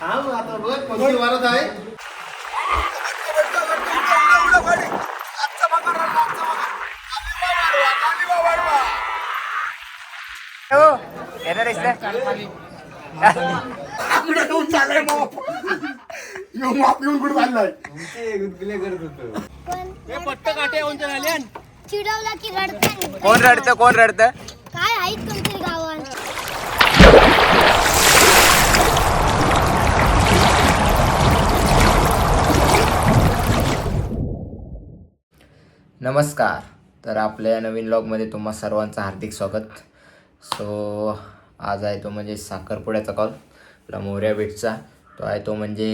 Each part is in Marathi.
थांब आता बघ कोणती वारत आहे. चिडवला की रडते कोण रडतं कोण रडतं काय आहेत कोणतरी गावात नमस्कार. तर आपल्या नवीन ब्लॉगमध्ये तुम्हा सर्वांचं हार्दिक स्वागत. सो आज आहे तो म्हणजे साखरपुड्याचा कॉल आपला मोऱ्या बीटचा तो आहे तो म्हणजे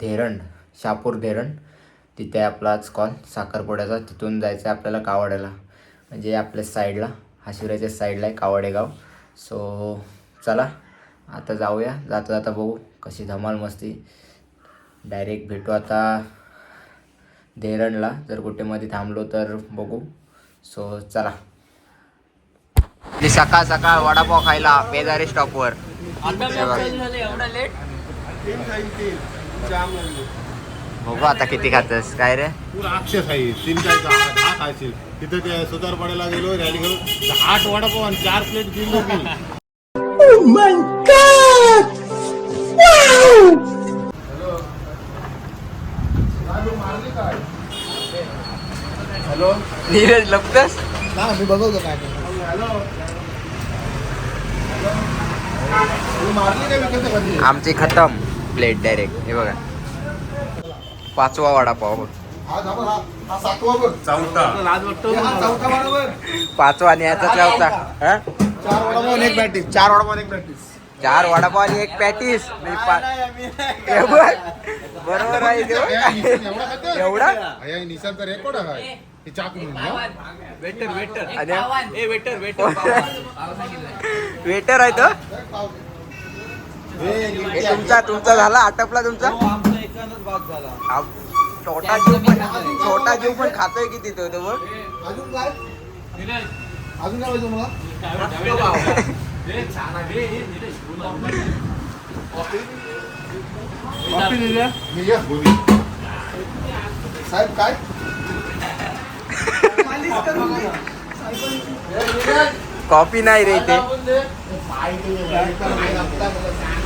धेरण शापूर धेरण तिथे आहे आपला आज कॉल साखरपुड्याचा. तिथून जायचं आहे आपल्याला कावड्याला. म्हणजे आपल्या साईडला हाशिराच्या साईडला आहे कावडे गाव सो चला आता जाऊया. जाता जाता बघू कशी धमाल मस्ती. डायरेक्ट भेटू आता. धेरणला जर कुठे मध्ये थांबलो तर बघू. सो चला. सकाळ सकाळ वडापाव खायला बेदारी स्टॉपवर बघू. आता किती खातस. काय रे? पुरा अक्षय खाई तीन काय दहा खायचे तिथे ते सुतारपाड्याला गेलो रॅली गेलो आठ वडापाव आणि चार प्लेट हॅलो? नीरज लपतस? ना मी बघवतो काय आमची खतम प्लेट डायरेक्ट हे बघा. पाचवा वडापाव. बघ झाला सातवा बघ. चौथा. चौथा बरोबर. पाचवा आणि याचा चौथा. हा? चार वडापाव आणि एक प्रॅक्टिस चार वडापाव आणि एक प्रॅक्टिस चार वडापाव आणि एक पॅटीस. मी पा- हे बघ. बरोबर आहे. एवढा निशांत रेकॉर्ड आहे. हे चाकू म्हणून आणि वेटर आहे तो. हे तुमचा तुमचा झाला आटपला तुमचा? आ- छोटा जीव पण छोटा जीव पण खातोय किती तो तो अजून काय? अजून काय पाहिजे मला कॉफी दिल्या? मी या बोली साहेब काय? कॉफी नाही रे इथे.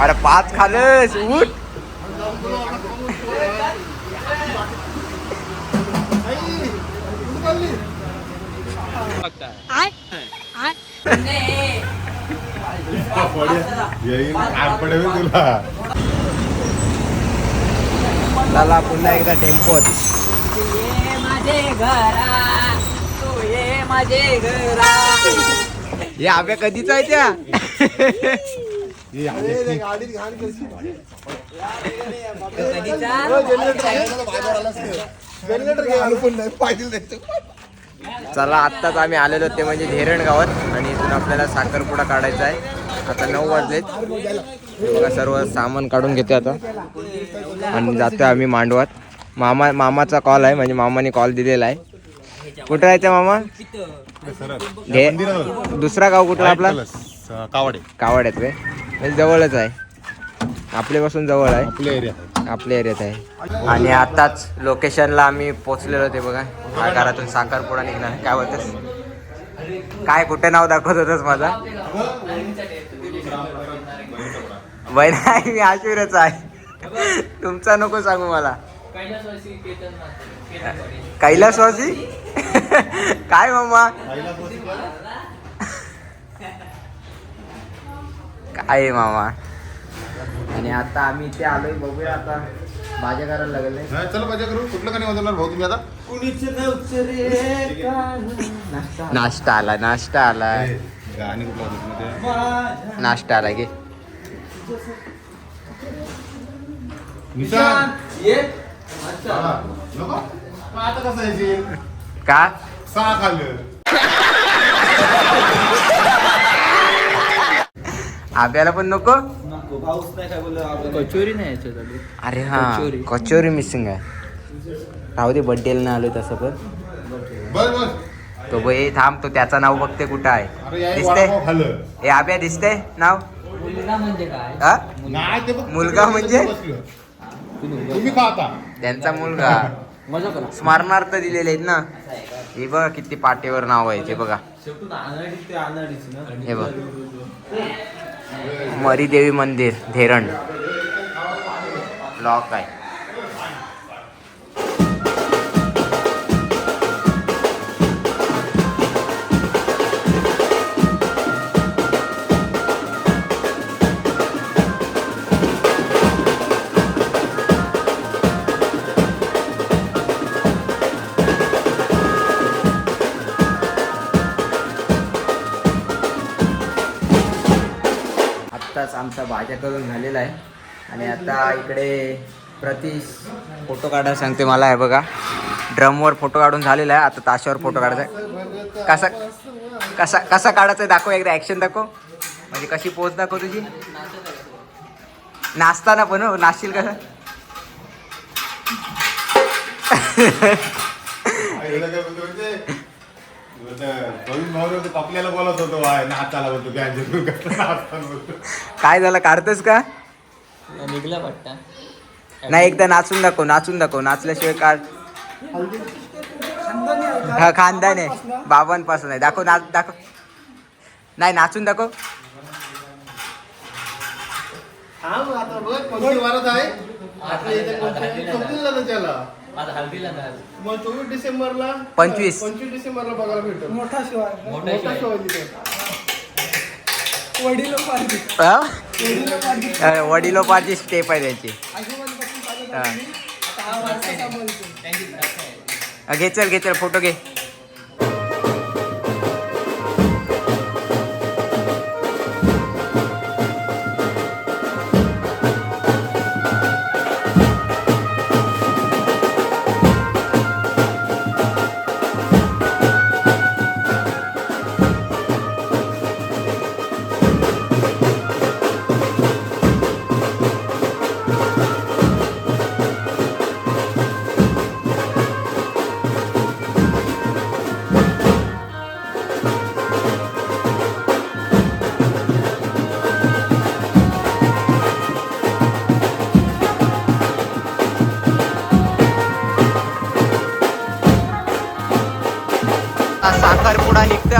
अरे पाच खालस उठ. पडेल तुला. चला पुन्हा एकदा टेम्पोत. ये हे आब्या कधीच आहे त्या चला आत्ताच आम्ही आलेलो ते म्हणजे धेरण गावात आणि इथून आपल्याला साखरपुडा काढायचा आहे. आता नऊ वाजलेत. बघा सर्व सामान काढून घेते आता. आणि जातोय आम्ही मांडवात. मामा मामाचा कॉल आहे म्हणजे मामाने कॉल दिलेला आहे. कुठं राहायचं मामा? घे दुसरा गाव कुठला आपला? कावडे. कावड्यात रे म्हणजे जवळच आहे. आपल्यापासून जवळ आहे. आपल्या एरिया आपल्या एरियात आहे. आणि आताच लोकेशनला आम्ही पोचलेलो ते बघा. हा घरातून साखरपुडा निघणार. काय बोलतस? काय कुठे नाव दाखवत होतस माझा? बहीण आहे मी आशिवरच आहे. तुमचा नको सांगू मला. कैलासवासी काय मामा? काय आहे मामा? आणि आता आम्ही इथे आलोय बघूया आता. भाज्या करायला लागले. चला पाहिजे करू. कुठलं गाणी वाजवणार भाऊ तुम्ही आता? नाश्ता आला. नाश्ता आला नाश्ता आला की. निशांत हा, नको. मग आता कसं यायची का? सहा खाल्लं. आब्याला पण नको? कचोरी नाही. अरे हा कचोरी. कचोरी मिसिंग आहे. राहू दे बड्डेला नाही आलोय तसं पण. तो बाई थांब तो त्याचं नाव बघते कुठं आहे. दिसते वडापाव खाल्लं. ए आब्या दिसते नाव? मुलगा म्हणजे काय? हा? नाही ते बघ. मुलगा म्हणजे? तुम्ही खा आता? त्यांचा मुलगा. मजा करा. स्मरणार्थ दिलेले आहेत ना. हे बघा किती पाठीवर नाव आहे ते बघा. हे बघ. मरीदेवी मंदिर धेरण. लॉक आहे. आत्ताच आमचा भाज्या करून झालेला आहे. आणि आता इकडे प्रतीश फोटो काढायला सांगते मला आहे बघा. ड्रमवर फोटो काढून झालेला आहे. आता ताशावर फोटो काढायचा आहे. कसा कसा कसा काढायचा आहे दाखव एकदा ॲक्शन दाखव. म्हणजे कशी पोच दाखव तुझी. नाचताना पण हो नाचशील कसं काय बोलतो होतो बोलतो झालं काढतोस का? निघला वाटतं. नाही एकदा नाचून दाखव नाचून दाखव नाचल्याशिवाय काढ. हा खानदान आहे बाबांपासून आहे. दाखव नाच दाखव. नाही नाचून दाखव. हा आता बघ कोणती वारत आहे. आपल्या इथे कोणती- त्याला? हल्दीला. मग चोवीस डिसेंबरला पंचवीस. पंचवीस डिसेंबरला बघायला भेटतो मोठा मोठा शिवाय. शो आहे तिथे अ? वडिलोपार्ची स्टेप आहे त्यांची हा. घे चल घे चल फोटो घे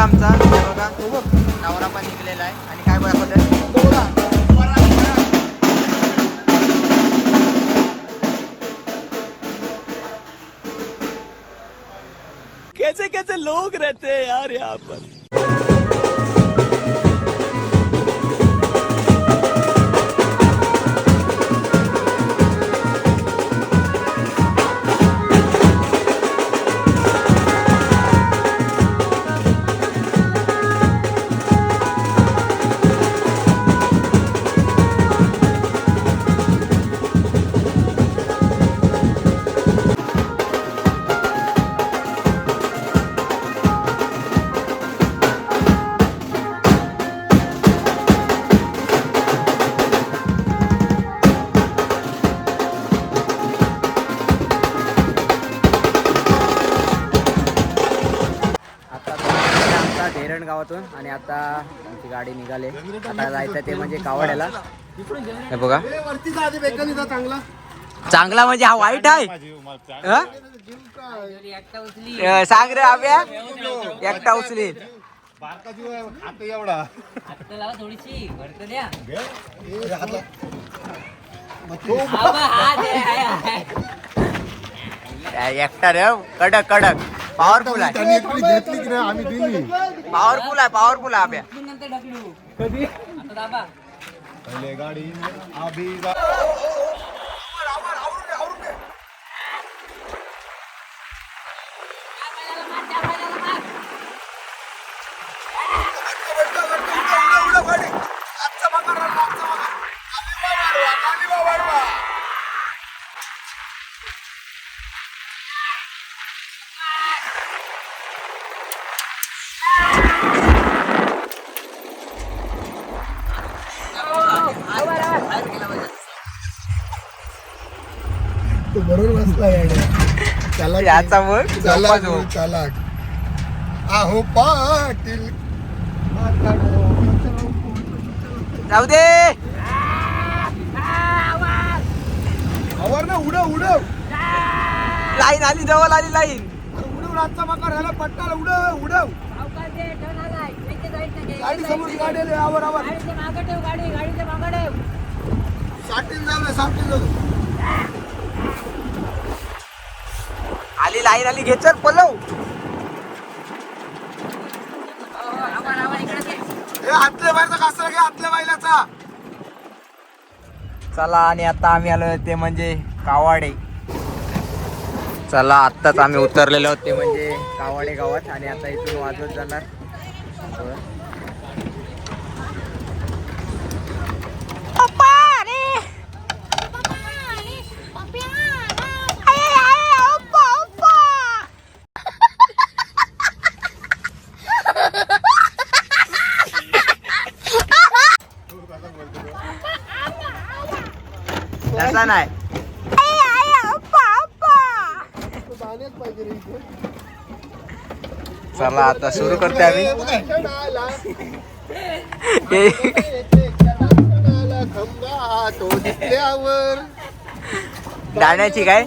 आमचा. बघा. नवरा पण निघलेला आहे. आणि काय दाखवतोय कैसे कैसे लोग रहते हैं यार यहाँ पर? कावड्याला हे बघा. चांगला. चांगला म्हणजे हा वाईट आहे. हा? एकटा उचली अ, सांग रे आव्या एकटा उचली बारका जीव आहे, आता एवढा आता लावा थोडीशी भरत द्या घे. ए, हातला. हा बा, हा. दे, आहे, आहे. एकटा रे कडक कडक. पॉवरफुल आहे. त्यांनी एकटी घेतली की नाही आम्ही दिली. पॉवरफुल आहे पॉवरफुल आहे आव्या कधी? आता दाबा. पहिले गाडी अभी त्याला याचा मग? झोप. चालाक आहो पाटील. जाऊ दे. आवर ना उडव उडव. लाईन आली जवळ आली लाईन. उडव रातचा मकर ह्याला पट्टाला उडव उडव. गाडी समोर गाडी आवर आवर. गाडी गाडीच्या मागं ठेव. साठीन जाऊ साठीन जाऊ आली लाईन आली घे चल पलव. आतल्या बाहेरचा कासरा घे आतल्या बायलाचा चला आणि आता आम्ही आलो ते म्हणजे कावाडे. चला आत्ताच आम्ही उतरलेलो ते म्हणजे कावाडे गावात आणि आता इथून वाजवत जाणार तसा नाही चला आता सुरू करते आम्ही. गाण्याची काय.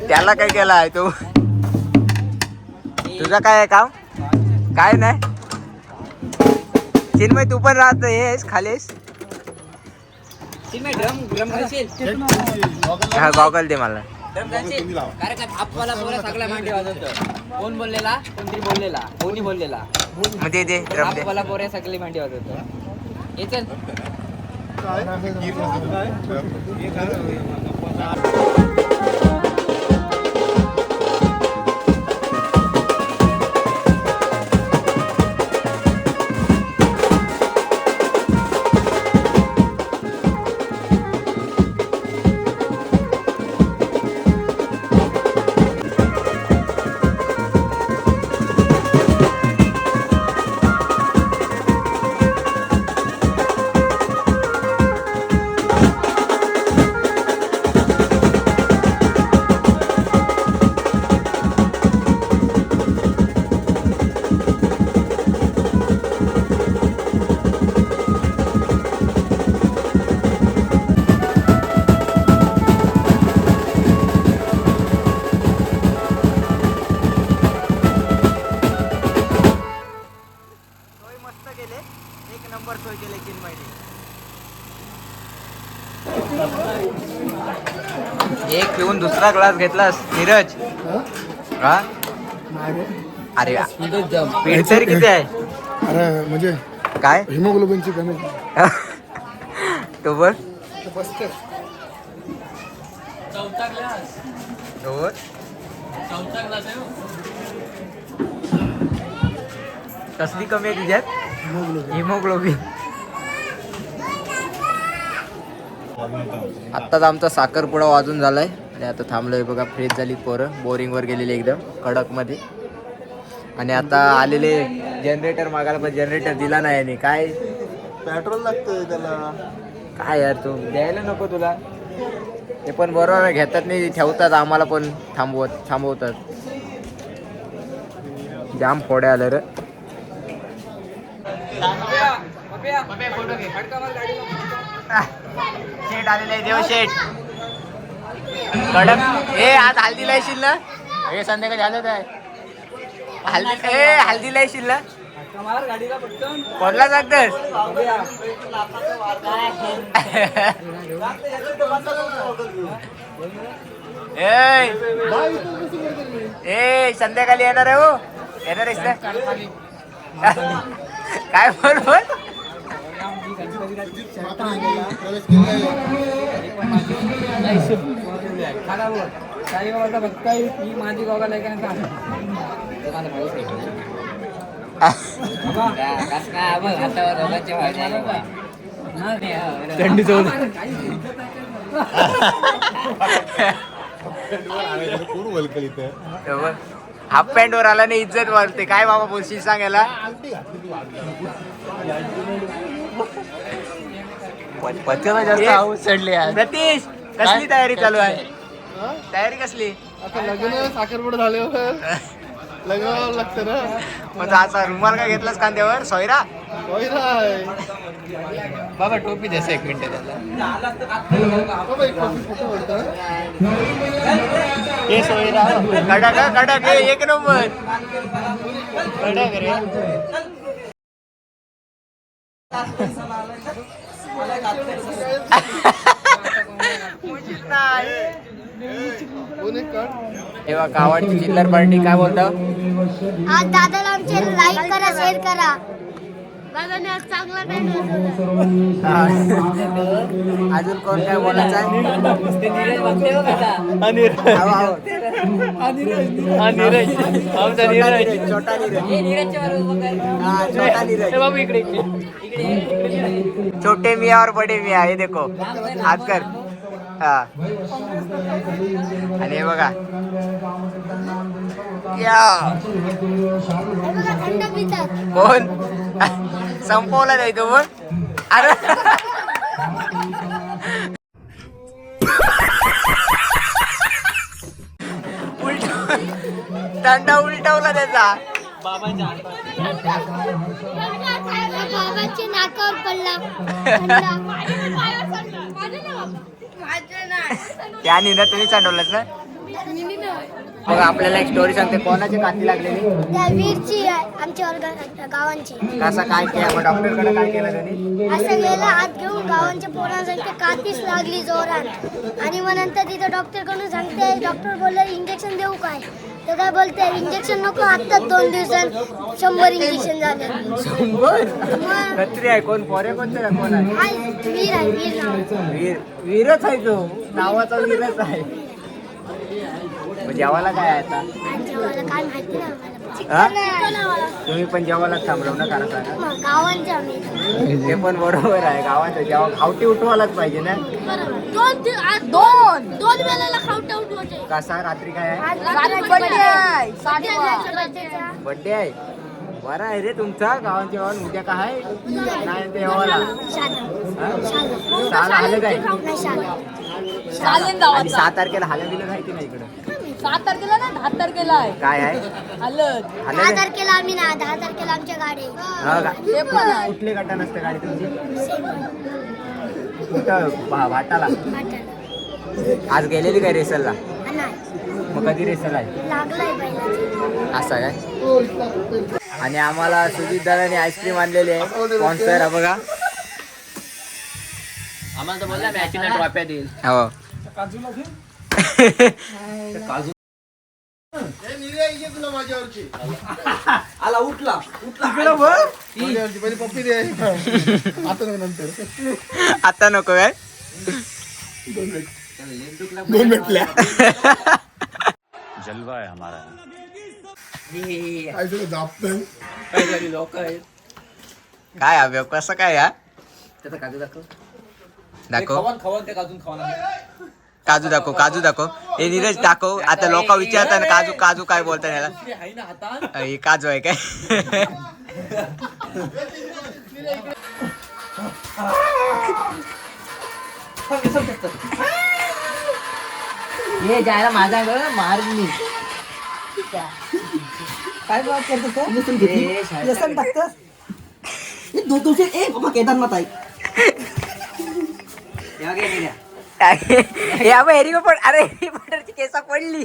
त्याला काय केला आहे तू? तुझं काय आहे काम? काय नाही? चिन्मय तू पण राहत हेस खालीस हा गॉगल दे मला. कोण बोललेला? कोणतरी बोललेला. कोणी बोललेला? मग दे दे ड्रम दे. सगळी मांडी वाजवतो. ये चल. केले चिन्मयने एक पिऊन दुसरा ग्लास घेतलास नीरज? हा? अरे. पीठ तरी किती आहे? अरे म्हणजे काय? हिमोग्लोबिनची कमी. तो बघ तो बघ. कसली कमी आहे तुझ्यात? हिमोग्लोबिन. आत्ताच आमचा साखरपुडा वाजून झालाय. आणि आता थांबलोय बघा फ्रेश झाली पोरं. बोरिंगवर गेलेली एकदम कडकमध्ये. आणि आता आलेले जनरेटर मागायला पण जनरेटर दिला नाही आणि काय? पेट्रोल लागतंय त्याला. काय यार तू? द्यायला नको तुला. ते पण बरोबर आहे, घेतात नाही ठेवतात आम्हाला पण थांबवत थांबवतात. जाम फोड्या आल्या रे. शेट आलेला आहे देव शेट. कडक. ए आज हल्दीला येशील ना? हे संध्याकाळी झालं काय? हल्दी ए हल्दीला येशील ना? पटकन. कोणला सांगतस? ए ए संध्याकाळी येणार आहे हो. येणार आहेस ना? काय बोल बोल? मी माझी थंडी हाफ पॅन्ट वर आला नाही इज्जत वाढते. काय बाबा बोलशील सांगायला? पथकाला जास्त हाऊस चढली प्रतीश कसली तयारी चालू आहे? तयारी? कसली? आता लग्न साखरपुडा झाल्यावर लगावं लागतं ना. मग असा रुमाल का घेतलास कांद्यावर? सोयरा? होय राय. बाबा टोपी द्यास एक मिनिट त्याला. बाबा, एक कॉफी फोटो बोलतो हे सोयरा. कडक कडक हे एक नंबर. कडक रे कोण एक काढ तेव्हा गावाची चिल्लर पार्टी काय बोलतो? आज दादाला आमचे लाईक करा शेअर करा. दादाने आज चांगला अजून कोण काय बोलायचं आहे? हो. छोटा नीरज. मियाँ और बडे मियाँ हे देखो. हात कर. हा. आणि हे बघा. या. कोण? संपवला नाही तो अरे. उलट दंडा उलटवला त्याचा. बाबाच्या नाकावर पडला. त्याने ना तुम्ही चांडवलंच ना? मग आपल्याला एक स्टोरी सांगते. कोणाची काठी लागलेली? त्या वीरची आहे आमच्या वर्गात गावांची. कसा काय केला? मग डॉक्टरकडे काय केलं त्यांनी? असं गेला हात घेऊन गावांच्या पोरांसाठी कातीच लागली जोरात. आणि मग नंतर तिथं डॉक्टरकडून सांगते डॉक्टर बोलले इंजेक्शन देऊ काय? तर काय बोलते इंजेक्शन नको आत्ताच दोन दिवसात शंभर इंजेक्शन झाले. कत्री आहे कोण? पोरे कोणतं आहे? कोण आहे? वीर आहे वीर नाव. वीर वीरच आहे तो. नावाचा वीरच आहे. मग जेवायला काय आहे आता? आणि जेवायला काय माहिती नाही? आम्हाला. तुम्ही पण जेवायला थांबलो ना कारण सांगा. मग गावांचे आम्ही. ते पण बरोबर आहे गावात जेव्हा खावटी उठवायलाच पाहिजे ना. दोन आज दोन. दोन वेळेला खावटा उठवायचे. कसा रात्री काय आहे? बर्थडे आहे. बरं आहे रे तुमचा गावात उद्या काय आहे? नाही ते जेवायला हा? आलं काय? नाही आणि सहा तारखेला हाल्या दिलं माहिती नाही इकडं? सात तारखेला ना? दहा तारखेला आहे. काय आहे? हलत दहा तारखेला आम्ही ना दहा तारखेला आमच्या गाडी हा का? ते पण आहे. कुठले गटा नसते गाडी तुमची? कुठं? भा- भाटाला? आज गेलेली काय रेसलला नाही. मग कधी रेसल आहे? लागलाय असं काय? आणि आम्हाला सुजित दादाने आईस्क्रीम आणलेली आहे. स्पॉन्सर हा बघा. आम्हाला तर बोलला मॅचीला ट्रॉफ्या देईल. हो. ये तुला माझ्यावरची. आला उठला. माझ्यावरची पहिली पप्पी दे. आता नको नंतर. आता नको काय? दोन भेटल्या जलवा है हमारा काय तुला दाबतंय. लोक आहेत? काय अभ्यास? कसं काय हा? त्याचा काजू दाखव. दाखव. खवन खवन ते काजून खवन काजू दाखव काजू दाखव. हे नीरज दाखव. आता लोक विचारतात ना काजू काजू काय बोलतात याला हे काजू आहे काय? ये जायला माझा ग मार मी. काय बात करतो तो? लसण टाकतोस? दो तुझे ए बाबा केदारनाथ आहे. या गे गेल्या या हेरी पण अरे हेरी पॉटरची केसा पडली.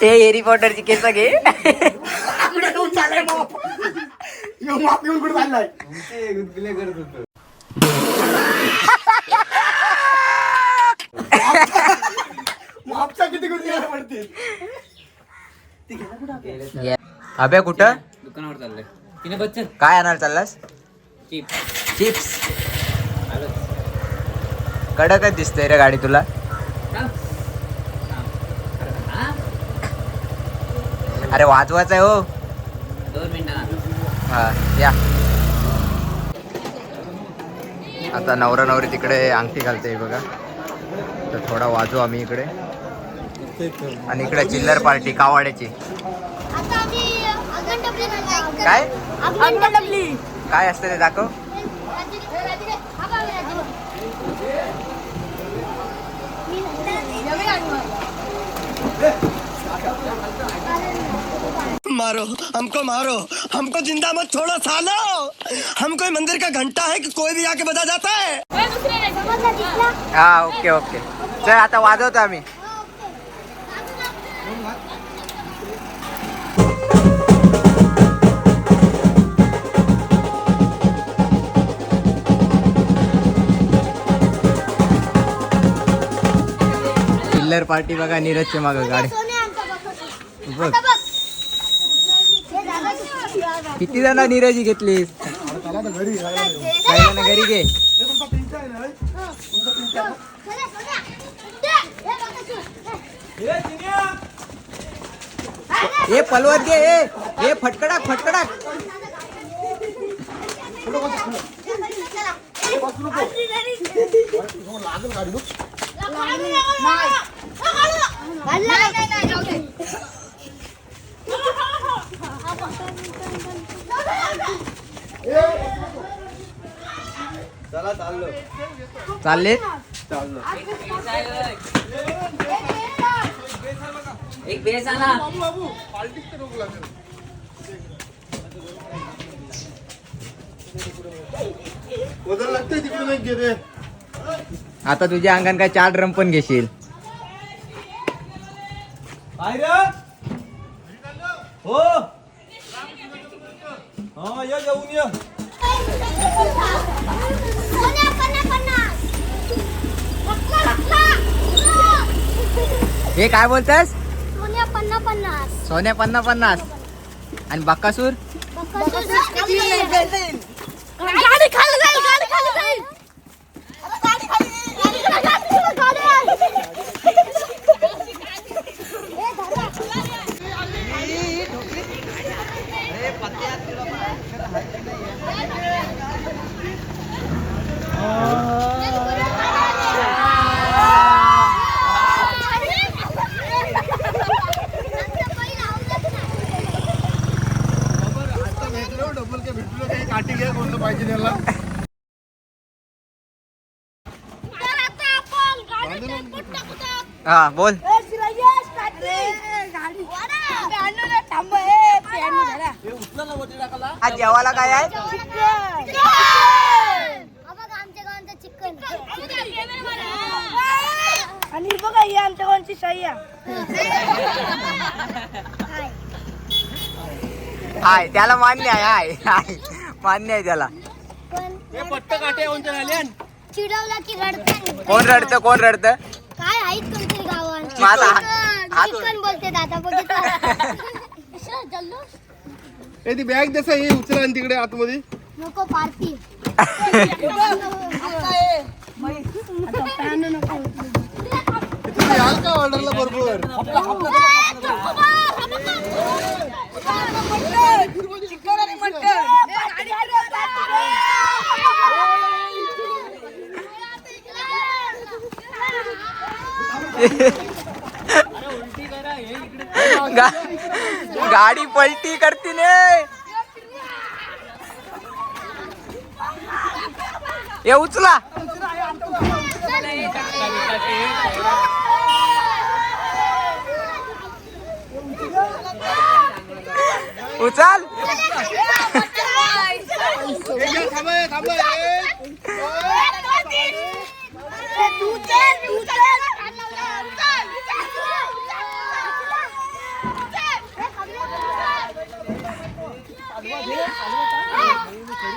ते हेरी पॉटरची केस घे. किती गुंतले पडतील अभ्या कुठं? दुकानावर चाललंय. तिने बच्चन काय आणायला चाललास? चिप चिप्स कडकच दिसतंय रे गाडी तुला. अरे वाजवायचं आहे हो. दोन हा. या. आता नवरा नवरी तिकडे अंगठी घालते बघा. तर थोडा वाजू आम्ही इकडे. आणि इकडे चिल्लर पार्टी कावाड्याची. काय? काय असतं ते दाखव. मारो हमको मारो। हमको जिंदा मत छोड़ो सालो। हम कोई मंदिर का घंटा है कि कोई भी आके बजा जाता है? हा ओके ओके. चल आता वाजवतो आम्ही. चिल्लर पार्टी बघा नीरजच्या मागं गाडी. बघ. हे किती जण नीरजी घेतलीस? घरी घे. ए पलवत घे ए. ए फटकडाक फटकडाक. चालले? एक बेस आला. आता तुझ्या अंगान काय चार ड्रम पण घेशील. हो. हा या जाऊन. हे काय बोलतस सोन्या पन्नास पन्नास. सोन्या पन्ना पन्नास. आणि बक्कासूर गाडी खाली जाईल गाडी खाली जाईल. डबल भेटलो घ्या कोणतं पाहिजे त्याला हा बोल ए, श्रेयस, पाटील. वाडा. थांब, ए, प्यानी धरा. आज जेवायला काय आहे? चिकन. बघा आमच्या गावांचं चिकन आणि बघा ही आमच्या गावांची शाही हाय त्याला मान्य आहे हाय हाय. मान्य आहे त्याला. चिडवला की रडतं कोण रडतं कोण रडतं? काय आहेत कोणतरी गावात? माझा हात- चिकन हात- चिकन बोलते दादा बघितलं जल्लोष. ए ती बॅग दसा हे उचला आणि तिकडे आतमध्ये. नको पार्टी. तुम्ही याल का ऑर्डरला बरोबर? गा- गाडी पलटी करती ने. ये उचला. उचल थांबा ए, थांबा ए.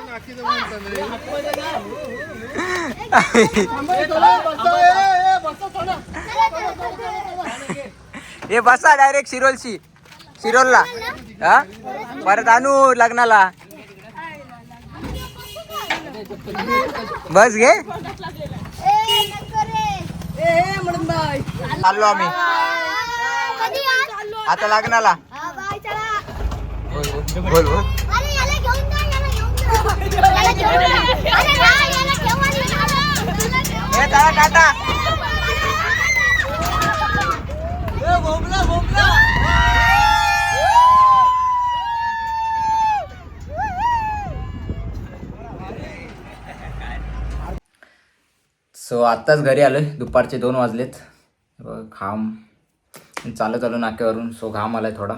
नाकी जवळ आणतात रे. चला, बसा, ए, ए, बसा, चला. हे बसा डायरेक्ट शिरोलशी. शिरोलला. हा? परत आणू लग्नाला. बस घे. चाललो आम्ही. आता लग्नाला. बोल बोल. सो आत्ताच घरी आलो आहे दुपारचे दोन वाजलेत. हो, घाम. चालत आलो नाक्यावरून सो घाम आला आहे थोडा.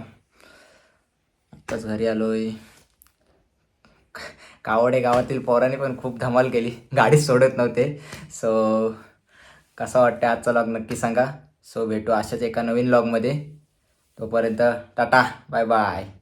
आत्ताच घरी आलो आहे कावडे गावातील पोराने पण खूप धमाल केली. गाडी सोडत नव्हते. सो कसा वाटतं आजचा लॉग नक्की सांगा. सो भेटू अशाच एका नवीन लॉगमध्ये तोपर्यंत टाटा. Bye bye